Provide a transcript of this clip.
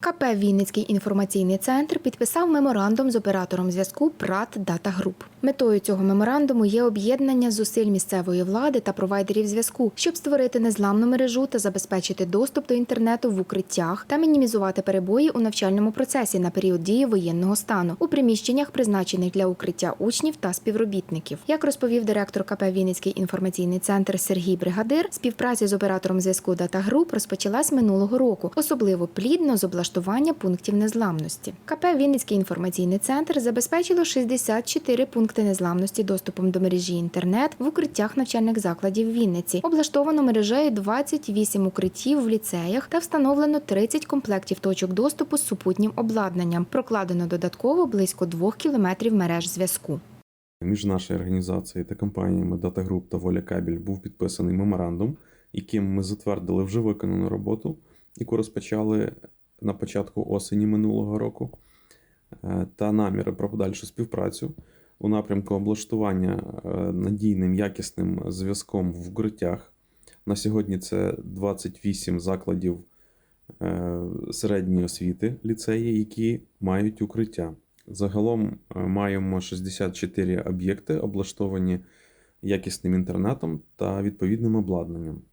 КП Вінницький інформаційний центр підписав меморандум з оператором зв'язку ПРАТ Дата Груп. Метою цього меморандуму є об'єднання зусиль місцевої влади та провайдерів зв'язку, щоб створити незламну мережу та забезпечити доступ до інтернету в укриттях та мінімізувати перебої у навчальному процесі на період дії воєнного стану у приміщеннях, призначених для укриття учнів та співробітників. Як розповів директор КП Вінницький інформаційний центр Сергій Бригадир, співпраця з оператором зв'язку Дата Груп розпочалась минулого року, особливо плідно з облаштування пунктів незламності. КП Вінницький інформаційний центр забезпечило 64 пункти незламності доступом до мережі інтернет в укриттях навчальних закладів Вінниці. Облаштовано мережею 28 укриттів в ліцеях та встановлено 30 комплектів точок доступу з супутнім обладнанням. Прокладено додатково близько 2 кілометрів мереж зв'язку. Між нашою організацією та компаніями Data Group та Воля Кабель був підписаний меморандум, яким ми затвердили вже виконану роботу, яку розпочали на початку осені минулого року, е, та наміри про подальшу співпрацю у напрямку облаштування е, надійним якісним зв'язком в укриттях. На сьогодні це 28 закладів е, середньої освіти ліцеї, які мають укриття. Загалом е, маємо 64 об'єкти, облаштовані якісним інтернетом та відповідним обладнанням.